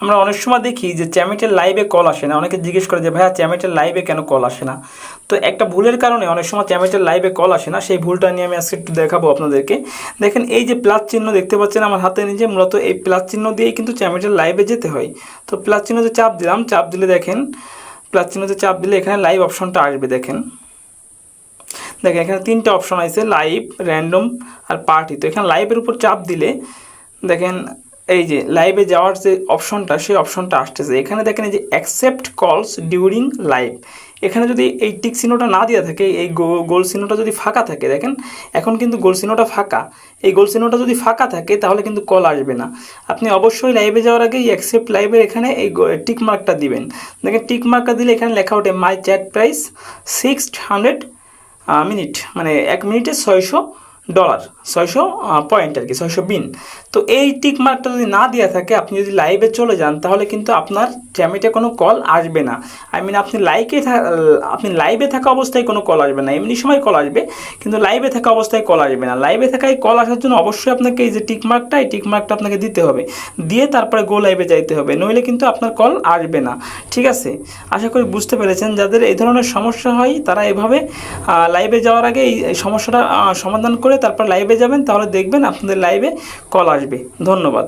আমরা অনেক সময় দেখি যে চ্যামেটের লাইভে কল আসে না। অনেকে জিজ্ঞেস করে যে, ভাইয়া, চ্যামেটের লাইভে কেন কল আসে না? তো একটা ভুলের কারণে অনেক সময় চ্যামেটের লাইভে কল আসে না। সেই ভুলটা নিয়ে আমি আজকে একটু দেখাবো আপনাদেরকে। দেখেন, এই যে প্লাস চিহ্ন দেখতে পাচ্ছেন আমার হাতে নিচে, মূলত এই প্লাস চিহ্ন দিয়েই কিন্তু চ্যামেটের লাইভে যেতে হয়। তো প্লাস চিহ্নতে চাপ দিলাম, চাপ দিলে দেখেন প্লাস চিহ্নতে চাপ দিলে এখানে লাইভ অপশনটা আসবে, দেখেন। দেখেন, এখানে তিনটা অপশন আছে লাইভ র্যান্ডম আর পার্টি তো এখানে লাইভের উপর চাপ দিলে, দেখেন এই যে লাইভে যাওয়ার যে অপশনটা সেই অপশনটা আসতেছে। এখানে দেখেন এই যে অ্যাকসেপ্ট কলস ডিউরিং লাইভ এখানে যদি এই টিক চিহ্নটা না দেওয়া থাকে, এই গোল চিহ্নটা যদি ফাঁকা থাকে, দেখেন, এখন কিন্তু গোল চিহ্নটা ফাঁকা। এই গোল চিহ্নটা যদি ফাঁকা থাকে, তাহলে কিন্তু কল আসবে না। আপনি অবশ্যই লাইভে যাওয়ার আগে এই অ্যাকসেপ্ট লাইভের এখানে এই টিক মার্কটা দিবেন। দেখেন টিক মার্কটা দিলে এখানে লেখা ওঠে my chat price six hundred minute মানে এক মিনিটে ছয়শো ডলার, ছয়শো পয়েন্ট আর কি, ছয়শো বিন। তো এই টিক মার্কটা যদি না দেওয়া থাকে, আপনি যদি লাইভে চলে যান, তাহলে কিন্তু আপনার চ্যামেটে কোনো কল আসবে না। আই মিন আপনি লাইকে আপনি লাইভে থাকা অবস্থায় কোনো কল আসবে না। এমনি সময় কল আসবে, কিন্তু লাইভে থাকা অবস্থায় কল আসবে না। লাইভে থাকা এই কল আসার জন্য অবশ্যই আপনাকে এই যে টিক মার্কটা এই টিক মার্কটা আপনাকে দিতে হবে। দিয়ে তারপরে গো লাইভে যাইতে হবে। নইলে কিন্তু আপনার কল আসবে না। ঠিক আছে? আশা করি বুঝতে পেরেছেন। যাদের এই ধরনের সমস্যা হয়, তারা এভাবে লাইভে যাওয়ার আগে এই সমস্যাটা সমাধান করে তারপর লাইভে যাবেন তাহলে দেখবেন আপনাদের লাইভে কল আসবে। ধন্যবাদ।